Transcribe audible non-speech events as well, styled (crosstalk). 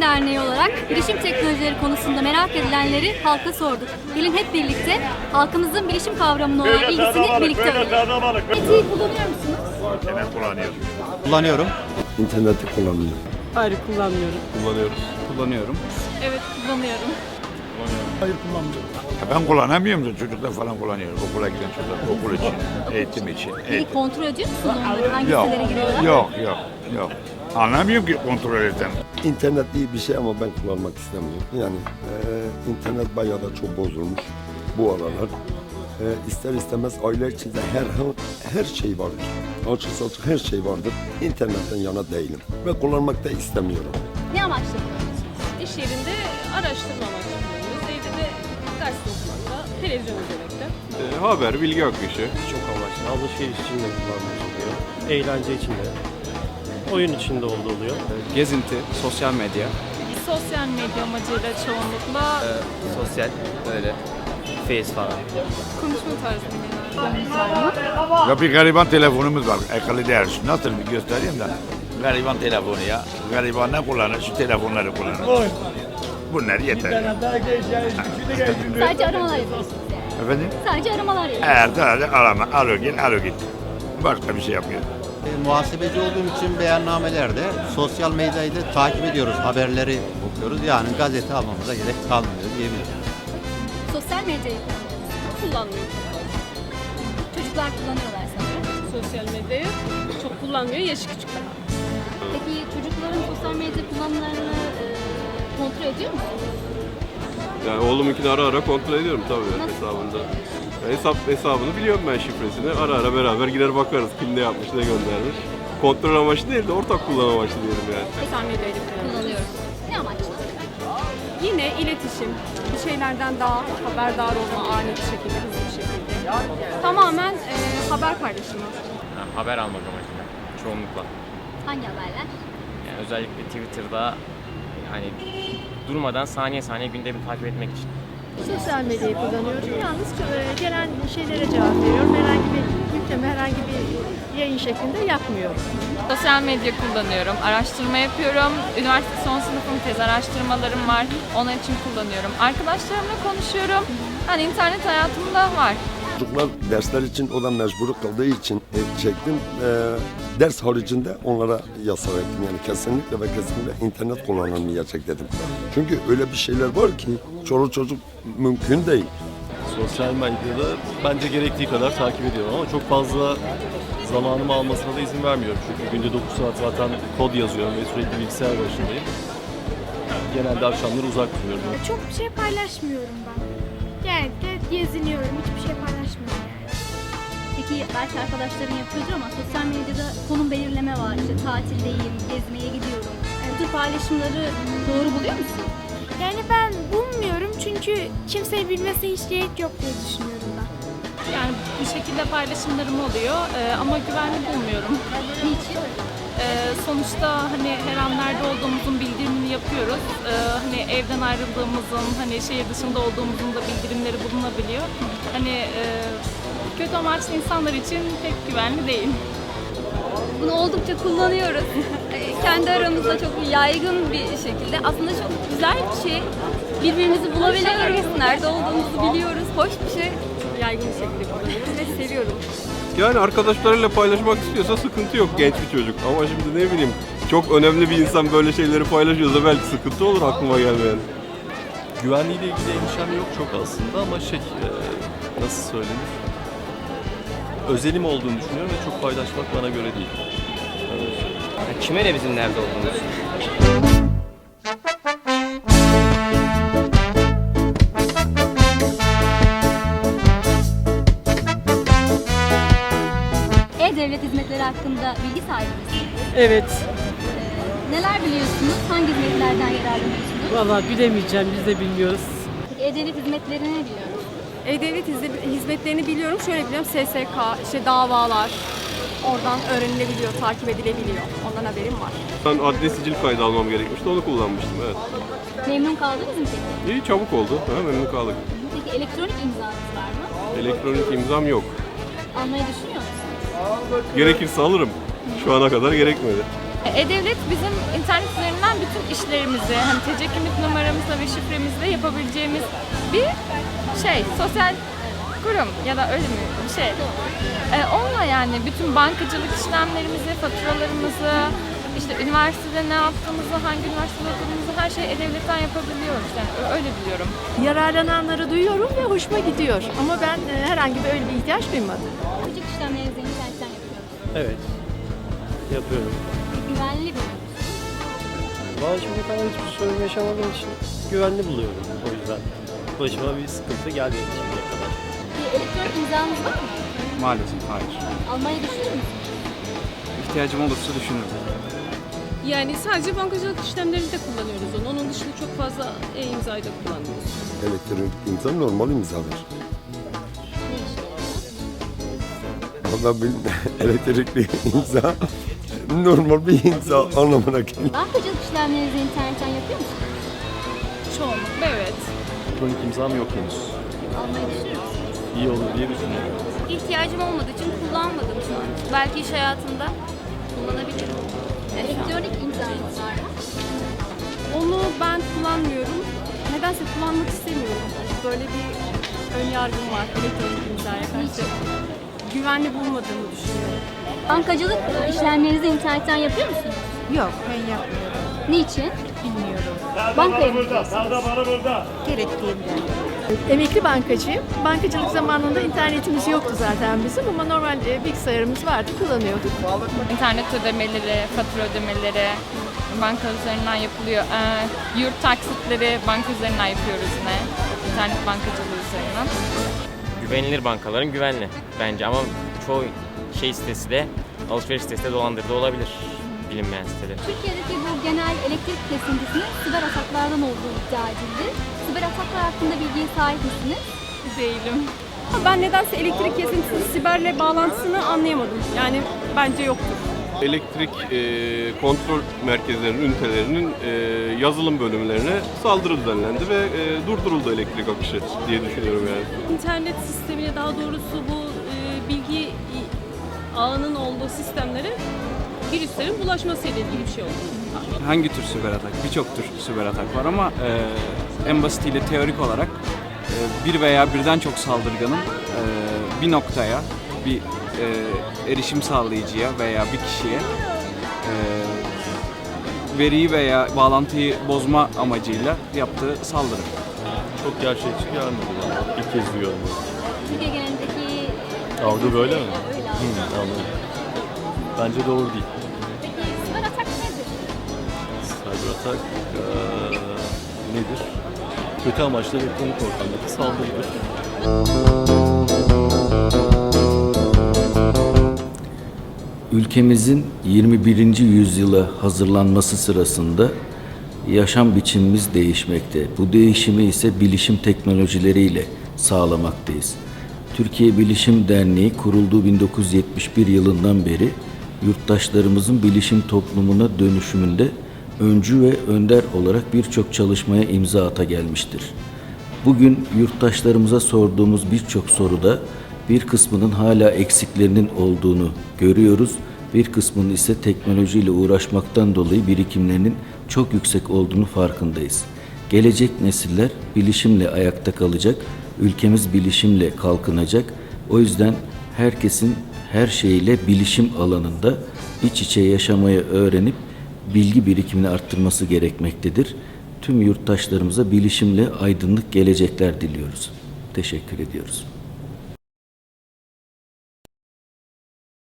Derneği olarak bilişim teknolojileri konusunda merak edilenleri halka sorduk. Gelin hep birlikte halkımızın bilişim kavramına olan ilgisini birlikte öğrenelim. Etiği kullanıyor musunuz? Evet kullanıyorum. Kullanıyorum. İnterneti kullanıyorum. Hayır kullanmıyorum. Kullanıyoruz. Kullanıyorum. Evet kullanıyorum. Ya Ben kullanamıyorum da çocuklar falan kullanıyor. Okula giden çocuklar okul için, eğitim için. Peki Eğitim. kontrol ediyor musunuz onları? Hangi Yok, sitelere giriyorlar? yok, yok, yok. Anlamıyorum ki kontrol etsem. İnternet iyi bir şey ama ben kullanmak istemiyorum. Yani e, internet bayağı da çok bozulmuş bu aralar. E, ister istemez aile içinde her her şey vardır. Açık saçık her şey vardır. İnternetten yana değilim ve kullanmak da istemiyorum. Ne amaçla? İş yerinde araştırma amaçlı kullanıyoruz. Evde de gazete okumakta, televizyon izlemekte. E, haber, bilgi akışı. Çok amaçlı. Alışveriş için de oluyor. Eğlence için de. Oyun için de oldu oluyor. Gezinti, sosyal medya. Sosyal medya amacıyla çoğunlukla sosyal böyle face falan. konuşma tarzında Ya bir gariban telefonumuz var. Akıllı değil. Şu Nasıl bir göstereyim de. Gariban telefonu ya. Gariban ne kullanır? Şu telefonları kullanır. Bunlar yeter. Sadece aramalar yapıyorsunuz. Efendim? Sadece aramalar yapıyorsunuz. Eğer sadece arama, alo git, alo git. Başka bir şey yapmıyor. E, muhasebeci olduğum için beyannamelerde sosyal medyayı da takip ediyoruz. Haberleri okuyoruz. Yani gazete almamıza gerek kalmıyor diyebilirim. Sosyal medyayı kullanmıyor. çocuklar kullanıyorlar sanırım. Sosyal medyayı çok kullanmıyor. Yaşı küçük daha. Peki çocukların sosyal medya kullanımlarını e, kontrol ediyor musunuz? Yani oğlumunkini ara ara kontrol ediyorum tabii hesabında. Hesap hesabını biliyorum ben şifresini. Ara ara beraber girer bakarız kim ne yapmış, ne göndermiş. Kontrol amaçlı değil de ortak kullanım amaçlı diyelim yani. Sosyal medyayı. Kullanıyoruz. Ne amaçla? Yine iletişim, bir şeylerden daha haberdar olma ani bir şekilde, hızlı bir şekilde. Tamamen e, haber paylaşımı. Ha, haber almak amacıyla çoğunlukla. Hangi haberler? Yani özellikle Twitter'da hani durmadan saniye saniye gündemi takip etmek için. Sosyal medyayı kullanıyorum. Yalnız e, gelen şeylere cevap veriyorum. Herhangi bir yükleme, herhangi bir yayın şeklinde yapmıyorum. Sosyal medya kullanıyorum, araştırma yapıyorum. Üniversite son sınıfım, tez araştırmalarım var. Onun için kullanıyorum. Arkadaşlarımla konuşuyorum. Hani internet hayatımda var. Çocuklar dersler için o da mecbur kaldığı için e, çektim. E, ders haricinde onlara yasak ettim. Yani kesinlikle ve kesinlikle internet kullanılmayacak dedim. Çünkü öyle bir şeyler var ki çoluk çocuk mümkün değil. Sosyal medyada bence gerektiği kadar takip ediyorum ama çok fazla zamanımı almasına da izin vermiyorum. Çünkü günde 9 saat zaten kod yazıyorum ve sürekli bilgisayar başındayım. Genelde akşamları uzak duruyorum. Çok bir şey paylaşmıyorum ben. Genellikle geziniyorum. Hiçbir şey paylaşmıyorum. Peki belki arkadaşların yapıyordur ama sosyal medyada konum belirleme var. İşte tatildeyim, gezmeye gidiyorum. Bu tür paylaşımları doğru buluyor musun? Yani ben bulmuyorum çünkü kimseyi bilmesine hiç gerek yok diye düşünüyorum ben. Yani bu şekilde paylaşımlarım oluyor e, ama güvenli bulmuyorum. Niçin? E, sonuçta hani her an nerede olduğumuzun bildirimini yapıyoruz. E, hani evden ayrıldığımızın, hani şehir dışında olduğumuzun da bildirimleri bulunabiliyor. Hani e, kötü amaçlı insanlar için pek güvenli değil. Bunu oldukça kullanıyoruz. (laughs) Ee, Kendi aramızda çok yaygın bir şekilde. Aslında çok güzel bir şey. Birbirimizi bulabiliyoruz. Nerede olduğumuzu biliyoruz. Hoş bir şey. Yaygın bir şekilde kullanıyorum ve seviyorum. Yani arkadaşlarıyla paylaşmak istiyorsa sıkıntı yok genç bir çocuk. Ama şimdi ne bileyim çok önemli bir insan böyle şeyleri paylaşıyorsa belki sıkıntı olur aklıma gelmeyen. Güvenliğiyle ilgili endişem yok çok aslında ama şey e, nasıl söylenir? Özelim olduğunu düşünüyorum ve çok paylaşmak bana göre değil. Kime ne bizim nerede olduğumuz? Hakkında bilgi sahibi misiniz? Evet. Ee, neler biliyorsunuz? Hangi hizmetlerden yararlanıyorsunuz? Vallahi bilemeyeceğim, biz de bilmiyoruz. Peki E-Devlet hizmetlerini ne biliyorsunuz? E-Devlet hizmetlerini biliyorum. Şöyle biliyorum SSK, işte davalar oradan öğrenilebiliyor, takip edilebiliyor. Ondan haberim var. Ben adli sicil kaydı almam gerekmişti onu kullanmıştım evet. Memnun kaldınız mı peki? İyi çabuk oldu. Ha, memnun kaldık. Peki elektronik imzanız var mı? Elektronik imzam yok. Almayı düşünüyor musunuz? Gerekirse alırım. Şu ana kadar gerekmedi. E-Devlet bizim internet üzerinden bütün işlerimizi hani TC kimlik numaramızla ve şifremizle yapabileceğimiz bir şey, sosyal kurum ya da öyle mi bir şey. Ee, onunla yani bütün bankacılık işlemlerimizi, faturalarımızı, işte üniversitede ne yaptığımızı, hangi üniversitede okuduğumuzu her şeyi e-devletten yapabiliyoruz. Yani öyle biliyorum. Yararlananları duyuyorum ve hoşuma gidiyor. Ama ben e, herhangi bir öyle bir ihtiyaç duymadım. Bankacılık işlemlerinizi. Evet. Yapıyorum. Güvenli bir Valla şimdiye kadar hiçbir sorun yaşamadığım için güvenli buluyorum o yüzden. Başıma bir sıkıntı gelmedi şimdiye kadar. Bir elektronik imzanız var mı? Maalesef hayır. Almayı düşünür müsünüz? İhtiyacım olursa düşünürüm. Yani sadece bankacılık işlemlerinde kullanıyoruz onu. Onun dışında çok fazla e-imzayı da kullanmıyoruz. Elektronik imza normal imzadır. Valla (laughs) bir elektrikli imza normal bir imza anlamına geliyor. Bankacılık işlemlerinizi internetten yapıyor musunuz? Çoğunlukla evet. Elektronik imzam yok henüz. Almayı düşünür müsünüz? İyi olur diye düşünüyorum. İhtiyacım olmadığı için kullanmadım şu an. Belki iş hayatında kullanabilirim. Elektronik imzanız var mı? Onu ben kullanmıyorum. Nedense kullanmak istemiyorum. Böyle bir ön yargım var elektronik imzaya karşı. Güvenli bulmadığımı düşünüyorum. Bankacılık işlemlerinizi internetten yapıyor musunuz? Yok ben yapmıyorum. Niçin? Bilmiyorum. Bankaya mı gidiyorsunuz? Gerektiğinden. Emekli bankacıyım. Bankacılık zamanında internetimiz yoktu zaten bizim ama normal e, bilgisayarımız vardı kullanıyorduk. İnternet ödemeleri, fatura ödemeleri banka üzerinden yapılıyor. Ee, yurt taksitleri banka üzerinden yapıyoruz yine. İnternet bankacılığı üzerinden. Güvenilir bankaların güvenli bence ama çoğu şey sitesi de alışveriş sitesi de dolandırıcı olabilir bilinmeyen siteler. Türkiye'deki bu genel elektrik kesintisinin siber ataklardan olduğu iddia edildi. Siber ataklar hakkında bilgiye sahip misiniz? Değilim. Ben nedense elektrik kesintisi siberle bağlantısını anlayamadım. Yani bence yoktur. Elektrik e, kontrol merkezlerinin, ünitelerinin e, yazılım bölümlerine saldırı düzenlendi ve e, durduruldu elektrik akışı diye düşünüyorum yani. İnternet sistemine daha doğrusu bu e, bilgi ağının olduğu sistemlere virüslerin bulaşmasıyla ilgili bir şey oldu. Hangi tür siber atak? Birçok tür siber atak var ama e, en basitiyle teorik olarak e, bir veya birden çok saldırganın e, bir noktaya, bir e, erişim sağlayıcıya veya bir kişiye e, veriyi veya bağlantıyı bozma amacıyla yaptığı saldırı. Çok gerçekçi gelmedi bana. İlk kez duyuyorum. Türkiye genelindeki Algı böyle mi? Öyle Hı, anladım. Bence doğru değil. Peki siber atak nedir? Cyber atak eee, nedir? Kötü amaçlı elektronik ortamdaki saldırıdır. Ülkemizin 21. yüzyıla hazırlanması sırasında yaşam biçimimiz değişmekte. Bu değişimi ise bilişim teknolojileriyle sağlamaktayız. Türkiye Bilişim Derneği kurulduğu 1971 yılından beri yurttaşlarımızın bilişim toplumuna dönüşümünde öncü ve önder olarak birçok çalışmaya imza ata gelmiştir. Bugün yurttaşlarımıza sorduğumuz birçok soruda bir kısmının hala eksiklerinin olduğunu görüyoruz. Bir kısmının ise teknolojiyle uğraşmaktan dolayı birikimlerinin çok yüksek olduğunu farkındayız. Gelecek nesiller bilişimle ayakta kalacak, ülkemiz bilişimle kalkınacak. O yüzden herkesin her şeyle bilişim alanında iç içe yaşamayı öğrenip bilgi birikimini arttırması gerekmektedir. Tüm yurttaşlarımıza bilişimle aydınlık gelecekler diliyoruz. Teşekkür ediyoruz.